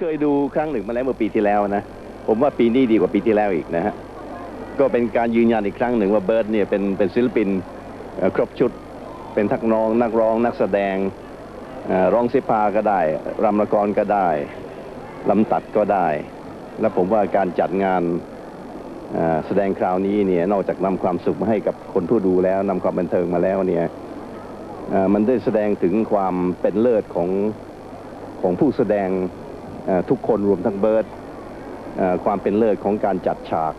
เคยดูครั้งหนึ่งมาแล้วเมื่อปีที่แล้วนะ ผมว่าปีนี้ดีกว่าปีที่แล้วอีกนะฮะ ก็เป็นการยืนยันอีกครั้งหนึ่งว่าเบิร์ดเนี่ยเป็นเป็นศิลปินครบชุด เป็นทักน้อง นักร้องนักแสดงร้องซิพาก็ได้รำละครก็ได้ลำตัดก็ได้ และผมว่าการจัดงานแสดงคราวนี้เนี่ยนอกจากนำความสุขมาให้กับคนผู้ดูแล้วนำความบันเทิงมาแล้วเนี่ยมันได้แสดงถึงความเป็นเลิศของของผู้แสดง ทุกคนรวมทั้งเบิร์ดความเป็นเลิศของการจัดฉาก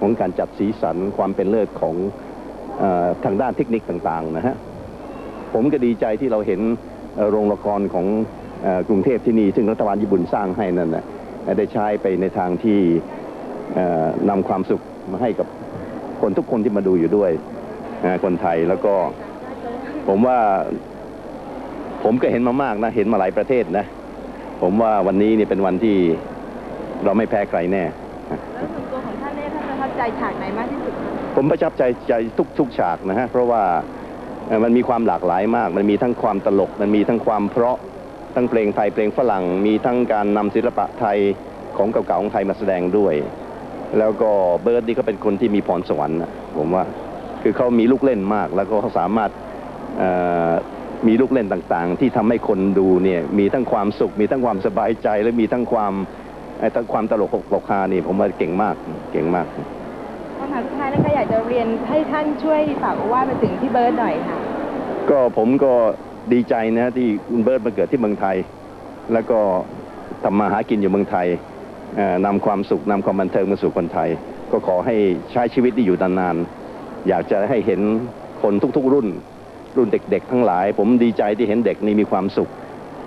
ของการจัดสีสัน ความเป็นเลิศของอทางด้านเทคนิคต่างๆนะฮะผมก็ดีใจที่เราเห็นโรงละครของอกรุงเทพที่นี่ ซึ่งรัฐบาลญี่ปุ่นสร้างให้นั่นนะได้ใช้ไปในทางที่นำความสุขมาให้กับคนทุกคนที่มาดูอยู่ด้วยคนไทยแล้วก็ผมว่าผมก็เห็นมามากนะ เห็นมาหลายประเทศนะ ผมว่าวันนี้เนี่ยเป็นวันที่เราไม่แพ้ใครแน่ แล้วส่วนตัวของท่านเนี่ยท่านประทับใจฉากไหนมากที่สุดคะผมประทับใจใจทุกทุกฉากนะฮะ เพราะว่าเอ่อมันมีความหลากหลายมาก มันมีทั้งความตลก มันมีทั้งความเพราะ ทั้งเพลงไทยเพลงฝรั่ง มีทั้งการนำศิลปะไทยของเก่าๆของไทยมาแสดงด้วย แล้วก็เบิร์ดนี่ก็เป็นคนที่มีพรสวรรค์นะผมว่า คือเขามีลูกเล่นมาก แล้วก็เขาสามารถเอ่อ มีลูกเล่นต่างๆ ที่ทำให้คนดูเนี่ยมีทั้งความสุข มีทั้งความสบายใจ และมีทั้งความไอ้ทั้งความตลกปกฮานี่ผมว่าเก่งมากเก่งมากคำถามสุดท้ายนะคะอยากจะเรียนให้ท่านช่วยฝากว่ามาถึงพี่เบิร์ดหน่อยค่ะ ก็ผมก็ดีใจนะที่คุณเบิร์ตมาเกิดที่เมืองไทย แล้วก็ทำมาหากินอยู่เมืองไทยเอ่อนำความสุขนำความบันเทิงมาสู่คนไทย ก็ขอให้ใช้ชีวิตที่อยู่นานๆอยากจะให้เห็นคนทุกๆรุ่น รุ่นเด็ก ๆ ทั้งหลาย ผมดีใจที่เห็นเด็กนี่มีความสุข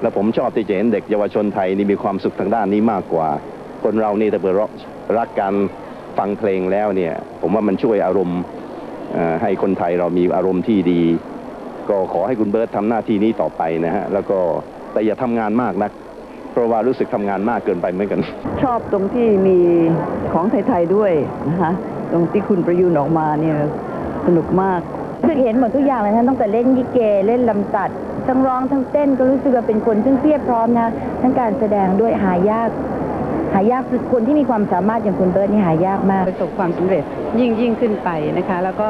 และผมชอบที่จะเห็นเด็กเยาวชนไทยนี่มีความสุขทางด้านนี้มากกว่า คนเรานี่แต่เปิดรักการฟังเพลงแล้วเนี่ยผมว่ามันช่วยอารมณ์ให้คนไทยเรามีอารมณ์ที่ดี ก็ขอให้คุณเบิร์ตทำหน้าที่นี้ต่อไปนะฮะแล้วก็แต่อย่าทำงานมากนักเพราะว่ารู้สึกทำงานมากเกินไปเหมือนกัน ชอบตรงที่มีของไทยๆด้วยนะคะตรงที่คุณประยุนออกมาเนี่ยสนุกมาก คือเห็นหมดทุกอย่างเลยนะตั้งแต่เล่นยิเกเล่นลำตัด ทั้งร้องทั้งเต้นก็รู้สึกว่าเป็นคนซึ่งเพียบพร้อมนะทั้งการแสดงด้วยหายาก หายากคือคนที่มีความสามารถอย่างคุณเบิร์ตนี่หายากมากประสบความสำเร็จยิ่งยิ่งขึ้นไปนะคะ แล้วก็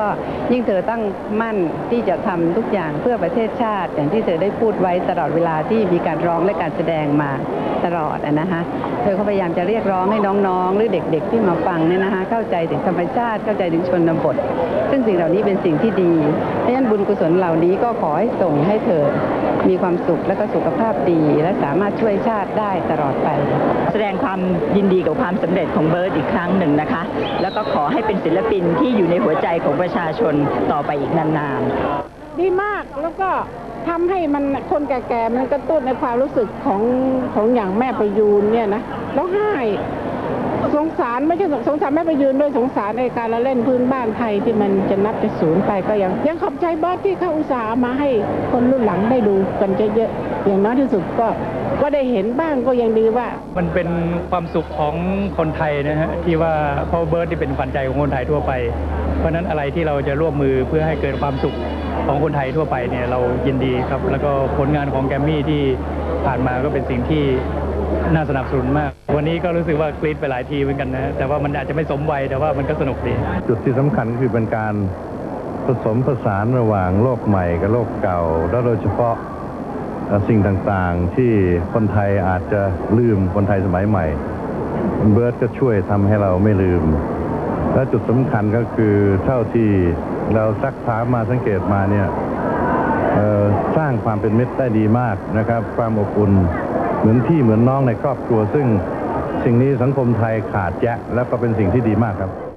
ยิ่งเธอตั้งมั่นที่จะทำทุกอย่างเพื่อประเทศชาติ อย่างที่เธอได้พูดไว้ตลอดเวลาที่มีการร้องและการแสดงมาตลอดนะคะเธอก็พยายามจะเรียกร้องให้น้องๆ หรือเด็ก ๆ ที่มาฟังเนี่ยนะคะเข้าใจถึงธรรมชาติเข้าใจถึงชนบท ซึ่งสิ่งเหล่านี้เป็นสิ่งที่ดีเพราะฉะนั้นบุญกุศลเหล่านี้ก็ขอให้ส่งให้เธอมีความสุขและก็สุขภาพดี และสามารถช่วยชาติได้ตลอดไป แสดงความยินดีกับความสำเร็จของเบิร์ตอีกครั้งหนึ่งนะคะ แล้วก็ขอให้เป็นศิลปินที่อยู่ในหัวใจของประชาชนต่อไปอีกนานๆ ดีมากแล้วก็ทำให้มันคนแก่ๆมันกระตุ้นในความรู้สึกของของอย่างแม่ประยูนเนี่ยนะแล้วให้ สงสารไม่ใช่สงสารแม่ไปยูนด้วยสงสารในการละเล่นพื้นบ้านไทยที่มันจะนับจะสูญไปก็ยัง ยังขอบใจเบิร์ตที่เขาอุตส่าห์มาให้คนรุ่นหลังได้ดูกันเยอะๆอย่างน้อยที่สุดก็ก็ได้เห็นบ้างก็ยังดีว่า มันเป็นความสุขของคนไทยนะฮะที่ว่าพ่อเบิร์ดที่เป็นขวัญใจของคนไทยทั่วไป เพราะฉะนั้นอะไรที่เราจะร่วมมือเพื่อให้เกิดความสุขของคนไทยทั่วไปเนี่ยเรายินดีครับ แล้วก็ผลงานของแกรมมี่ที่ผ่านมาก็เป็นสิ่งที่ น่าสนับสนุนมาก วันนี้ก็รู้สึกว่ากรีดไปหลายทีเหมือนกันนะ แต่ว่ามันอาจจะไม่สมวัยแต่ว่ามันก็สนุกดี จุดที่สำคัญคือเป็นการผสมผสานระหว่างโลกใหม่กับโลกเก่า แล้วโดยเฉพาะสิ่งต่างๆ ที่คนไทยอาจจะลืมคนไทยสมัยใหม่เบิร์ตก็ช่วยทำให้เราไม่ลืม และจุดสำคัญก็คือเท่าที่เราซักถามมาสังเกตมาเนี่ยสร้างความเป็นมิตรได้ดีมากนะครับ ความอบอุ่น เหมือนพี่เหมือนน้องในครอบครัวซึ่งสิ่งนี้สังคมไทยขาดแยะและก็เป็นสิ่งที่ดีมากครับ